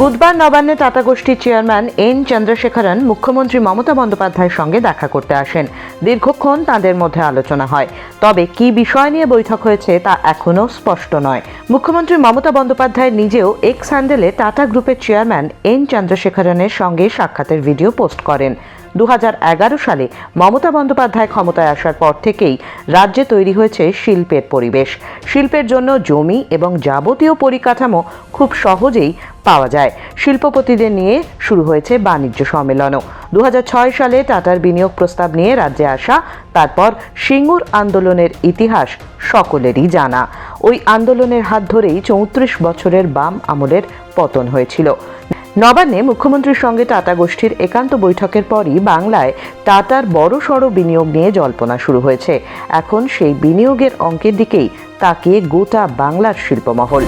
বুধবার নবান্নে টাটা গোষ্ঠীর চেয়ারম্যান এন চন্দ্রশেখরন মুখ্যমন্ত্রী মমতা বন্দ্যোপাধ্যায়ের সঙ্গে দেখা করতে আসেন। দীর্ঘক্ষণ তাঁদের মধ্যে আলোচনা হয়। তবে কি বিষয় নিয়ে বৈঠক হয়েছে তা এখনও স্পষ্ট নয়। মুখ্যমন্ত্রী মমতা বন্দ্যোপাধ্যায় নিজেও এক্স স্যান্ডেলে টাটা গ্রুপের চেয়ারম্যান এন চন্দ্রশেখরনের সঙ্গে সাক্ষাতের ভিডিও পোস্ট করেন। দু হাজার এগারো সালে মমতা বন্দ্যোপাধ্যায় ক্ষমতায় আসার পর থেকেই রাজ্যে তৈরি হয়েছে শিল্পের পরিবেশ। শিল্পের জন্য জমি এবং যাবতীয় পরিকাঠামো খুব সহজেই পাওয়া যায়। শিল্পপতিদের নিয়ে শুরু হয়েছে বাণিজ্য সম্মেলনও। দু হাজার ছয় সালে টাটার বিনিয়োগ প্রস্তাব নিয়ে রাজ্যে আসা, তারপর সিঙ্গুর আন্দোলনের ইতিহাস সকলেরই জানা। ওই আন্দোলনের হাত ধরেই চৌত্রিশ বছরের বাম আমলের পতন হয়েছিল। নবান্নে মুখ্যমন্ত্রীর সঙ্গে টাটা গোষ্ঠীর একান্ত বৈঠকের পরই বাংলায় টাটার বড় সড় বিনিয়োগ নিয়ে জল্পনা শুরু হয়েছে। এখন সেই বিনিয়োগের অঙ্কের দিকেই তাকিয়ে গোটা বাংলার শিল্পমহল।